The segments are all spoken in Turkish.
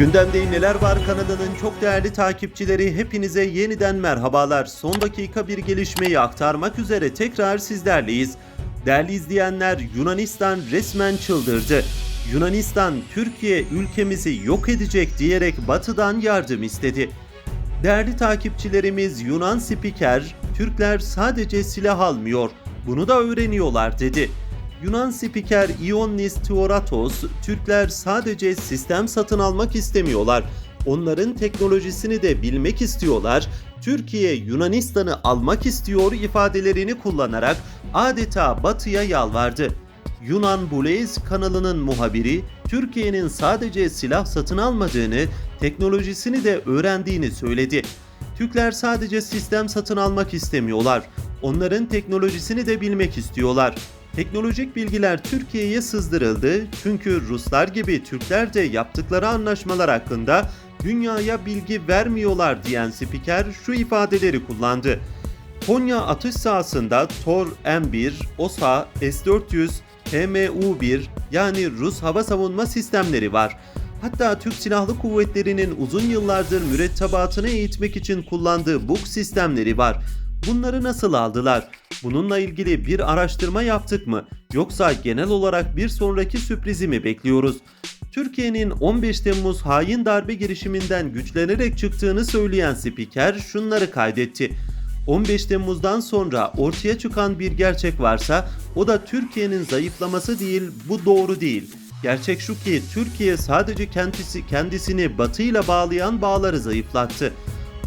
Gündemde neler var kanalının çok değerli takipçileri hepinize yeniden merhabalar. Son dakika bir gelişmeyi aktarmak üzere tekrar sizlerleyiz. Değerli izleyenler Yunanistan resmen çıldırdı. Yunanistan Türkiye ülkemizi yok edecek diyerek batıdan yardım istedi. Değerli takipçilerimiz Yunan spiker, Türkler sadece silah almıyor, bunu da öğreniyorlar dedi. Yunan spiker Ioannis Theoratos, Türkler sadece sistem satın almak istemiyorlar, onların teknolojisini de bilmek istiyorlar, Türkiye Yunanistan'ı almak istiyor ifadelerini kullanarak adeta batıya yalvardı. Yunan Blaze kanalının muhabiri Türkiye'nin sadece silah satın almadığını, teknolojisini de öğrendiğini söyledi. Türkler sadece sistem satın almak istemiyorlar. Onların teknolojisini de bilmek istiyorlar. Teknolojik bilgiler Türkiye'ye sızdırıldı çünkü Ruslar gibi Türkler de yaptıkları anlaşmalar hakkında dünyaya bilgi vermiyorlar diyen spiker şu ifadeleri kullandı. Konya atış sahasında Tor M1, OSA, S-400, TMU-1 yani Rus hava savunma sistemleri var. Hatta Türk Silahlı Kuvvetleri'nin uzun yıllardır mürettebatını eğitmek için kullandığı BUK sistemleri var. Bunları nasıl aldılar? Bununla ilgili bir araştırma yaptık mı? Yoksa genel olarak bir sonraki sürprizi mi bekliyoruz? Türkiye'nin 15 Temmuz hain darbe girişiminden güçlenerek çıktığını söyleyen spiker şunları kaydetti. 15 Temmuz'dan sonra ortaya çıkan bir gerçek varsa o da Türkiye'nin zayıflaması değil, bu doğru değil. Gerçek şu ki Türkiye sadece kendisi kendisini Batı ile bağlayan bağları zayıflattı.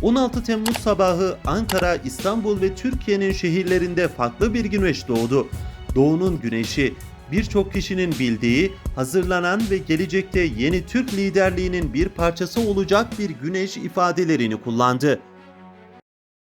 16 Temmuz sabahı Ankara, İstanbul ve Türkiye'nin şehirlerinde farklı bir güneş doğdu. Doğunun güneşi birçok kişinin bildiği, hazırlanan ve gelecekte yeni Türk liderliğinin bir parçası olacak bir güneş ifadelerini kullandı.